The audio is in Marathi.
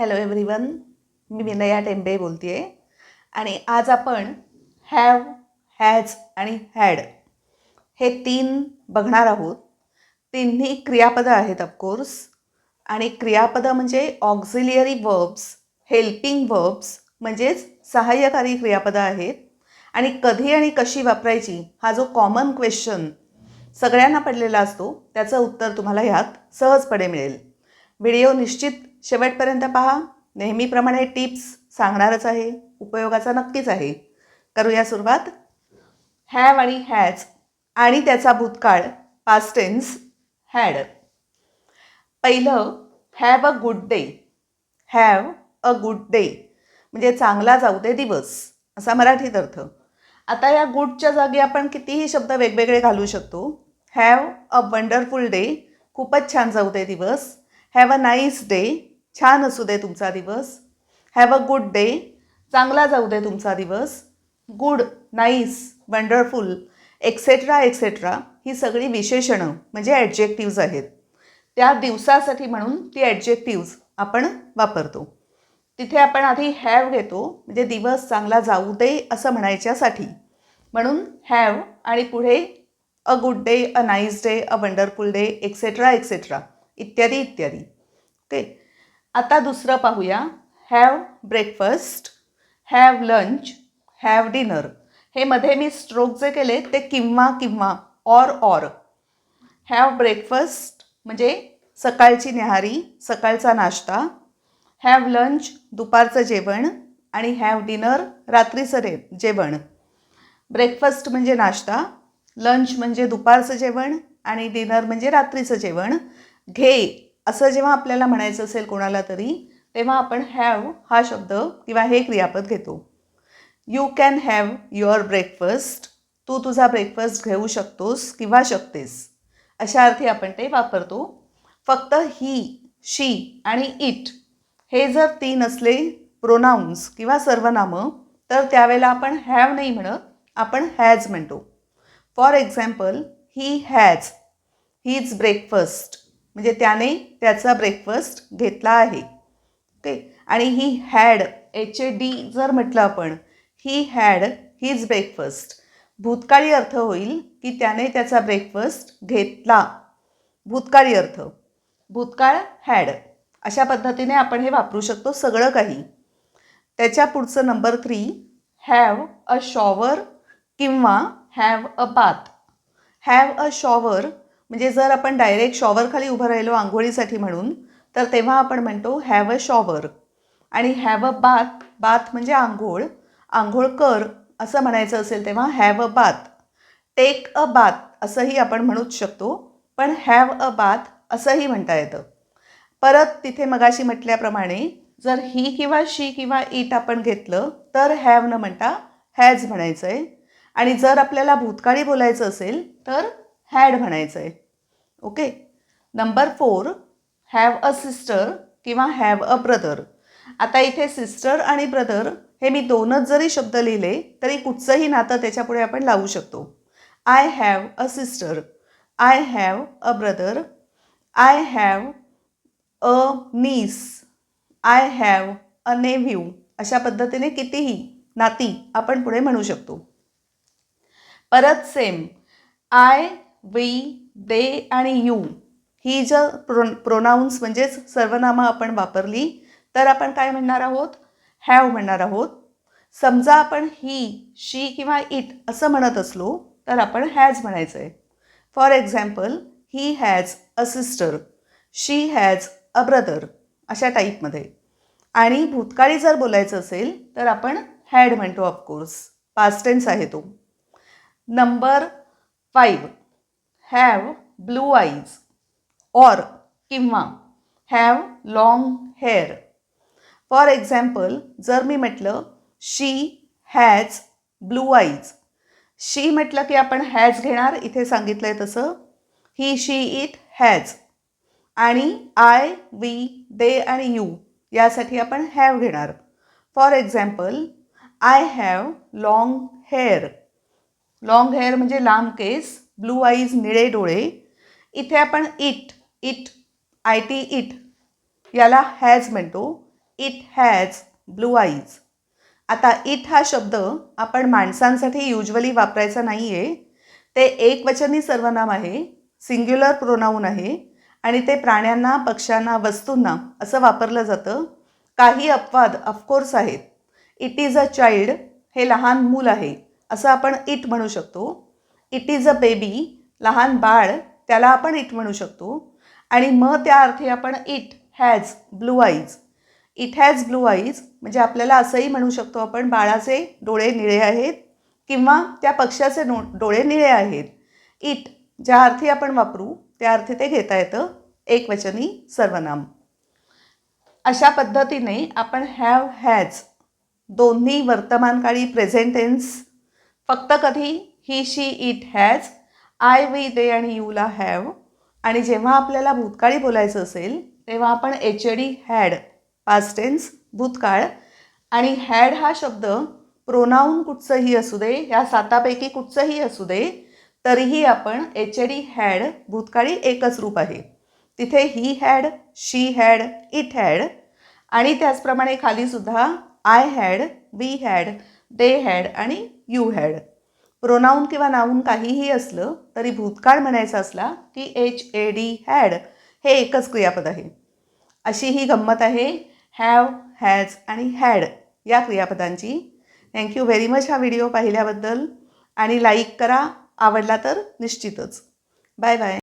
हॅलो एव्हरीवन मी विनया टेंबे बोलते आहे आणि आज आपण हॅव हॅज आणि हॅड हे तीन बघणार आहोत. तिन्ही क्रियापदं आहेत ऑफकोर्स आणि क्रियापदं म्हणजे ऑक्झिलियरी वर्ब्स हेल्पिंग वर्ब्स म्हणजेच सहाय्यकारी क्रियापदं आहेत. आणि कधी आणि कशी वापरायची हा जो कॉमन क्वेश्चन सगळ्यांना पडलेला असतो त्याचं उत्तर तुम्हाला ह्यात सहजपणे मिळेल. व्हिडिओ निश्चित शेवटपर्यंत पहा. नेहमीप्रमाणे टिप्स सांगणारच आहे. उपयोगाचा नक्कीच आहे. करूया सुरुवात. हॅव आणि हॅज आणि त्याचा भूतकाळ पास्ट टेन्स हॅड पहिलं have a good day have a good day म्हणजे चांगला जाऊ दे दिवस. असा मराठीत अर्थ. आता या गुडच्या जागी आपण कितीही शब्द वेगवेगळे घालू शकतो. हॅव अ वंडरफुल डे खूपच छान जाऊ दे दिवस. हॅव अ नाईस डे छान असू दे तुमचा दिवस. हॅव अ गुड डे चांगला जाऊ दे तुमचा दिवस. Good nice wonderful etcetera etcetera ही सगळी विशेषणं म्हणजे ॲडजेक्टिव्ज आहेत. त्या दिवसासाठी म्हणून ती ॲडजेक्टिव्ज आपण वापरतो. तिथे आपण आधी हॅव घेतो म्हणजे दिवस चांगला जाऊ दे असं म्हणायच्यासाठी. म्हणून हॅव आणि पुढे a good day a nice day a wonderful day etcetera etcetera इत्यादी इत्यादी. ओके आता दुसरं पाहूया. Have breakfast have lunch have dinner हे मध्ये मी स्ट्रोक जे केले ते किंवा किंवा ऑर ऑर हॅव ब्रेकफस्ट म्हणजे सकाळची न्याहारी सकाळचा नाश्ता. हॅव लंच दुपारचं जेवण. आणि हॅव डिनर रात्रीचं रे जेवण. ब्रेकफस्ट म्हणजे नाश्ता. लंच म्हणजे दुपारचं जेवण. आणि डिनर म्हणजे रात्रीचं जेवण. घे असं जेव्हा आपल्याला म्हणायचं असेल कोणाला तरी तेव्हा आपण हॅव हा शब्द किंवा हे क्रियापद घेतो. You can have your breakfast तू तुझा ब्रेकफास्ट घेऊ शकतोस किंवा शकतेस. अशा अर्थी आपण ते वापरतो. फक्त ही शी आणि इट हे जर तीन असले प्रोनाऊन्स किंवा सर्वनामं तर त्यावेळेला आपण हॅव नाही म्हणत आपण हॅज म्हणतो. For example he has his breakfast म्हणजे त्याने त्याचा ब्रेकफास्ट घेतला आहे. ओके आणि he had H A D जर म्हटलं आपण ही हॅड हीज ब्रेकफास्ट भूतकाळी अर्थ होईल की त्याने त्याचा ब्रेकफास्ट घेतला. भूतकाळी अर्थ. भूतकाळ हॅड अशा पद्धतीने आपण हे वापरू शकतो सगळं काही. त्याच्या पुढचं number three have a shower किंवा have a bath have a shower म्हणजे जर आपण डायरेक्ट शॉवरखाली उभं राहिलो आंघोळीसाठी म्हणून तर तेव्हा आपण म्हणतो हॅव अ शॉवर आणि हॅव अ बाथ बाथ म्हणजे आंघोळ. आंघोळ कर असं म्हणायचं असेल तेव्हा have a bath take a bath असंही आपण म्हणूच शकतो पण हॅव अ बाथ असंही म्हणता येतं. परत तिथे मगाशी म्हटल्याप्रमाणे जर ही किंवा शी किंवा इट आपण घेतलं तर हॅव न म्हणता हॅज म्हणायचं आहे आणि जर आपल्याला भूतकाळी बोलायचं असेल तर हॅड म्हणायचं आहे okay number four have a sister किंवा हॅव अ ब्रदर आता इथे सिस्टर आणि ब्रदर हे मी दोनच जरी शब्द लिहिले तरी कुठचंही नातं त्याच्यापुढे आपण लावू शकतो. I have a sister I have a brother I have a niece I have a nephew अशा पद्धतीने कितीही नाती आपण पुढे म्हणू शकतो. परत सेम आय वी दे आणि यू. ही जर प्रो प्रोनाऊन्स म्हणजेच सर्वनामं आपण वापरली तर आपण काय म्हणणार आहोत? हॅव म्हणणार आहोत. समजा आपण ही शी किंवा इट असं म्हणत असलो तर आपण हॅज म्हणायचं आहे for example he has a sister she has a brother अशा टाईपमध्ये आणि भूतकाळी जर बोलायचं असेल तर आपण हॅड म्हणतो ऑफकोर्स पास्ट टेन्स आहे तो. Number five have blue eyes or किंवा have long hair for example जर मी म्हटलं she has blue eyes she म्हटलं की आपण हॅज घेणार इथे सांगितलं आहे तसं. ही शी इट हॅज आणि आय वी दे आणि यू यासाठी आपण हॅव घेणार. For example I have long hair long hair म्हणजे लांब केस ब्लू आईज निळे डोळे. इथे आपण it it I T it याला हॅज म्हणतो. इट हॅज ब्लू आईज आता इट हा शब्द आपण माणसांसाठी युजली वापरायचा नाही आहे ते एकवचनी सर्वनाम आहे सिंग्युलर प्रोनाऊन आहे आणि ते प्राण्यांना पक्ष्यांना वस्तूंना असं वापरलं जातं. काही अपवाद ऑफकोर्स आहेत. इट इज अ चाइल्ड हे लहान मूल आहे असं आपण इट म्हणू शकतो. इट इज अ बेबी लहान बाळ त्याला आपण इट म्हणू शकतो. आणि मग त्या अर्थी आपण it has blue eyes it has blue eyes म्हणजे आपल्याला असंही म्हणू शकतो आपण बाळाचे डोळे निळे आहेत किंवा त्या पक्ष्याचे नो डोळे निळे आहेत. इट ज्या अर्थी आपण वापरू त्या अर्थी ते घेता येतं. एकवचनी सर्वनाम. अशा पद्धतीने आपण हॅव हॅज दोन्ही वर्तमानकाळी प्रेझेंटेन्स फक्त कधी he she it has I we they आणि यूला हॅव आणि जेव्हा आपल्याला भूतकाळी बोलायचं असेल तेव्हा आपण एच डी हॅड पास्टेन्स भूतकाळ. आणि हॅड हा शब्द प्रोनाऊन कुठचंही असू दे या सातापैकी कुठचंही असू दे तरीही आपण एच डी हॅड भूतकाळी एकच रूप आहे. तिथे he had she had it had आणि त्याचप्रमाणे खालीसुद्धा I had we had they had आणि यू हॅड प्रोनाऊन किंवा नाऊन काहीही असलं तरी भूतकाळ म्हणायचा असला की एच ए डी हॅड हे एकच क्रियापद आहे. अशी ही गंमत आहे. हॅव हॅज आणि हॅड या क्रियापदांची. थँक्यू व्हेरी मच हा व्हिडिओ पाहिल्याबद्दल. आणि लाईक करा. आवडला तर निश्चितच. Bye bye